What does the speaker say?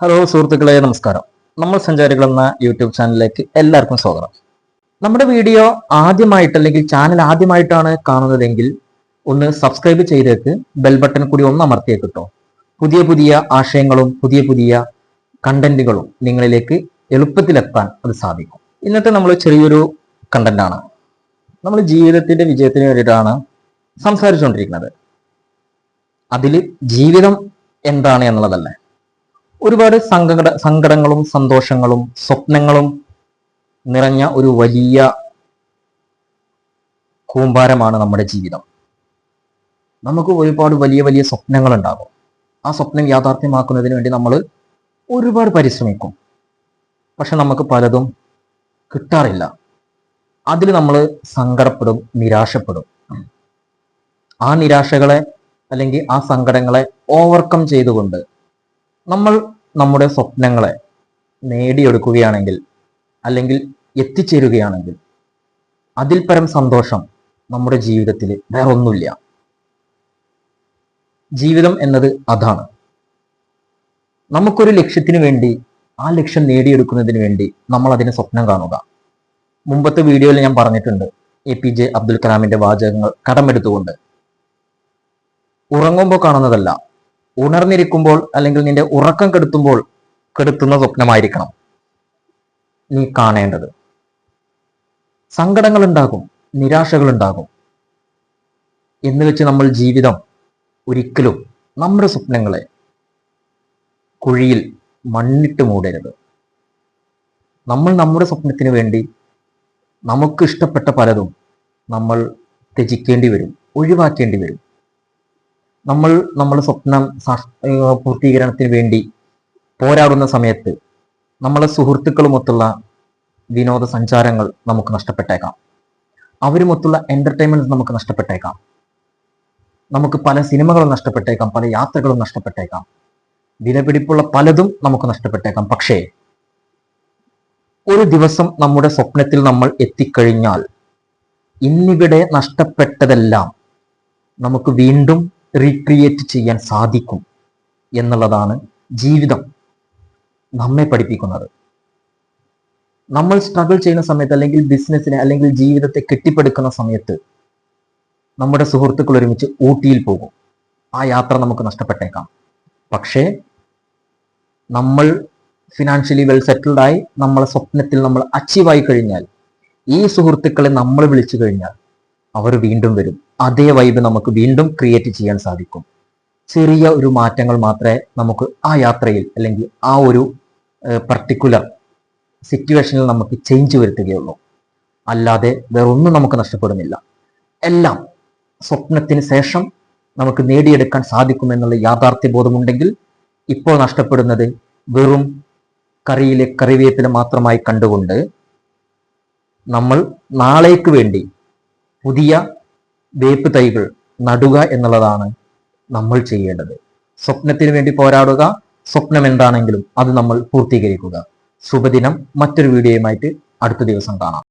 Hello സുഹൃത്തുക്കളെ നമസ്കാരം. നമ്മൾ സഞ്ചാരികൾ എന്ന യൂട്യൂബ് ചാനലിലേക്ക് എല്ലാവർക്കും സ്വാഗതം. നമ്മുടെ വീഡിയോ ആദ്യമായിട്ട് അല്ലെങ്കിൽ ചാനൽ ആദ്യമായിട്ടാണ് കാണുന്നതെങ്കിൽ ഒന്ന് സബ്സ്ക്രൈബ് ചെയ്തേക്ക് ബെൽ ബട്ടൺ കൂടി ഒന്ന് അമർത്തിയേക്ക് കേട്ടോ പുതിയ പുതിയ ആശയങ്ങളും പുതിയ പുതിയ കണ്ടന്റുകളും നിങ്ങളിലേക്ക് എളുപ്പത്തിലെത്താൻ അത് സാധിക്കും. ഇന്നത്തെ നമ്മൾ ചെറിയൊരു കണ്ടന്റാണ് നമ്മൾ ജീവിതത്തിന്റെ വിജയത്തിന് വേണ്ടിയിട്ടാണ് സംസാരിച്ചുകൊണ്ടിരിക്കുന്നത്. അതിൽ ജീവിതം എന്താണ് എന്നുള്ളതല്ലേ? ഒരുപാട് സങ്കട സങ്കടങ്ങളും സന്തോഷങ്ങളും സ്വപ്നങ്ങളും നിറഞ്ഞ ഒരു വലിയ കൂമ്പാരമാണ് നമ്മുടെ ജീവിതം. നമുക്ക് ഒരുപാട് വലിയ വലിയ സ്വപ്നങ്ങൾ ഉണ്ടാകും ആ സ്വപ്നം യാഥാർത്ഥ്യമാക്കുന്നതിന് വേണ്ടി നമ്മൾ ഒരുപാട് പരിശ്രമിക്കും. പക്ഷെ നമുക്ക് പലതും കിട്ടാറില്ല. അതിൽ നമ്മൾ സങ്കടപ്പെടും നിരാശപ്പെടും. ആ നിരാശകളെ അല്ലെങ്കിൽ ആ സങ്കടങ്ങളെ ഓവർകം ചെയ്തുകൊണ്ട് നമ്മൾ നമ്മുടെ സ്വപ്നങ്ങളെ നേടിയെടുക്കുകയാണെങ്കിൽ അല്ലെങ്കിൽ എത്തിച്ചേരുകയാണെങ്കിൽ അതിൽ പരം സന്തോഷം നമ്മുടെ ജീവിതത്തിൽ വേറെ ഒന്നുമില്ല ജീവിതം എന്നത് അതാണ്. നമുക്കൊരു ലക്ഷ്യത്തിന് വേണ്ടി ആ ലക്ഷ്യം നേടിയെടുക്കുന്നതിന് വേണ്ടി നമ്മൾ അതിനെ സ്വപ്നം കാണുക. മുമ്പത്തെ വീഡിയോയിൽ ഞാൻ പറഞ്ഞിട്ടുണ്ട് എ പി ജെ അബ്ദുൽ കലാമിന്റെ വാചകങ്ങൾ കടമെടുത്തുകൊണ്ട്. ഉറങ്ങുമ്പോൾ കാണുന്നതല്ല ഉണർന്നിരിക്കുമ്പോൾ അല്ലെങ്കിൽ നിന്റെ ഉറക്കം കെടുത്തുമ്പോൾ കെടുത്തുന്ന സ്വപ്നമായിരിക്കണം നീ കാണേണ്ടത്. സങ്കടങ്ങൾ ഉണ്ടാകും നിരാശകൾ ഉണ്ടാകും എന്ന് വെച്ച് നമ്മൾ ജീവിതം ഒരിക്കലും നമ്മുടെ സ്വപ്നങ്ങളെ കുഴിയിൽ മണ്ണിട്ട് മൂടരുത്. നമ്മൾ നമ്മുടെ സ്വപ്നത്തിന് വേണ്ടി നമുക്ക് ഇഷ്ടപ്പെട്ട പലതും നമ്മൾ ത്യജിക്കേണ്ടി വരും ഒഴിവാക്കേണ്ടി വരും. നമ്മൾ നമ്മുടെ സ്വപ്നം പൂർത്തീകരണത്തിന് വേണ്ടി പോരാടുന്ന സമയത്ത് നമ്മളെ സുഹൃത്തുക്കളുമൊത്തുള്ള വിനോദസഞ്ചാരങ്ങൾ നമുക്ക് നഷ്ടപ്പെട്ടേക്കാം. അവരുമൊത്തുള്ള എന്റർടൈൻമെന്റ് നമുക്ക് നഷ്ടപ്പെട്ടേക്കാം. നമുക്ക് പല സിനിമകളും നഷ്ടപ്പെട്ടേക്കാം പല യാത്രകളും നഷ്ടപ്പെട്ടേക്കാം. വിലപിടിപ്പുള്ള പലതും നമുക്ക് നഷ്ടപ്പെട്ടേക്കാം. പക്ഷേ ഒരു ദിവസം നമ്മുടെ സ്വപ്നത്തിൽ നമ്മൾ എത്തിക്കഴിഞ്ഞാൽ ഇന്നിവിടെ നഷ്ടപ്പെട്ടതെല്ലാം നമുക്ക് വീണ്ടും റീക്രിയേറ്റ് ചെയ്യാൻ സാധിക്കും എന്നുള്ളതാണ് ജീവിതം നമ്മെ പഠിപ്പിക്കുന്നത്. നമ്മൾ സ്ട്രഗിൾ ചെയ്യുന്ന സമയത്ത് അല്ലെങ്കിൽ ബിസിനസ്സിനെ അല്ലെങ്കിൽ ജീവിതത്തെ കെട്ടിപ്പടുക്കുന്ന സമയത്ത് നമ്മുടെ സുഹൃത്തുക്കൾ ഒരുമിച്ച് ഊട്ടിയിൽ പോകും. ആ യാത്ര നമുക്ക് നഷ്ടപ്പെട്ടേക്കാം. പക്ഷേ നമ്മൾ ഫിനാൻഷ്യലി വെൽ സെറ്റിൽഡായി നമ്മളെ സ്വപ്നത്തിൽ നമ്മൾ അച്ചീവായി കഴിഞ്ഞാൽ ഈ സുഹൃത്തുക്കളെ നമ്മൾ വിളിച്ചു കഴിഞ്ഞാൽ അവർ വീണ്ടും വരും. അതേ വൈബ് നമുക്ക് വീണ്ടും ക്രിയേറ്റ് ചെയ്യാൻ സാധിക്കും. ചെറിയ ഒരു മാറ്റങ്ങൾ മാത്രമേ നമുക്ക് ആ യാത്രയിൽ അല്ലെങ്കിൽ ആ ഒരു പർട്ടിക്കുലർ സിറ്റുവേഷനിൽ നമുക്ക് ചേഞ്ച് വരുത്തുകയുള്ളൂ. അല്ലാതെ വേറൊന്നും നമുക്ക് നഷ്ടപ്പെടുന്നില്ല. എല്ലാം സ്വപ്നത്തിന് ശേഷം നമുക്ക് നേടിയെടുക്കാൻ സാധിക്കുമെന്നുള്ള യാഥാർത്ഥ്യ ബോധമുണ്ടെങ്കിൽ ഇപ്പോൾ നഷ്ടപ്പെടുന്നത് വെറും കറിയിലെ കറിവേപ്പില മാത്രമായി കണ്ടുകൊണ്ട് നമ്മൾ നാളേക്ക് വേണ്ടി പുതിയ വേപ്പ് തൈകൾ നടുക എന്നുള്ളതാണ് നമ്മൾ ചെയ്യേണ്ടത്. സ്വപ്നത്തിന് വേണ്ടി പോരാടുക. സ്വപ്നം എന്താണെങ്കിലും അത് നമ്മൾ പൂർത്തീകരിക്കുക. ശുഭദിനം. മറ്റൊരു വീഡിയോയുമായിട്ട് അടുത്ത ദിവസം കാണാം.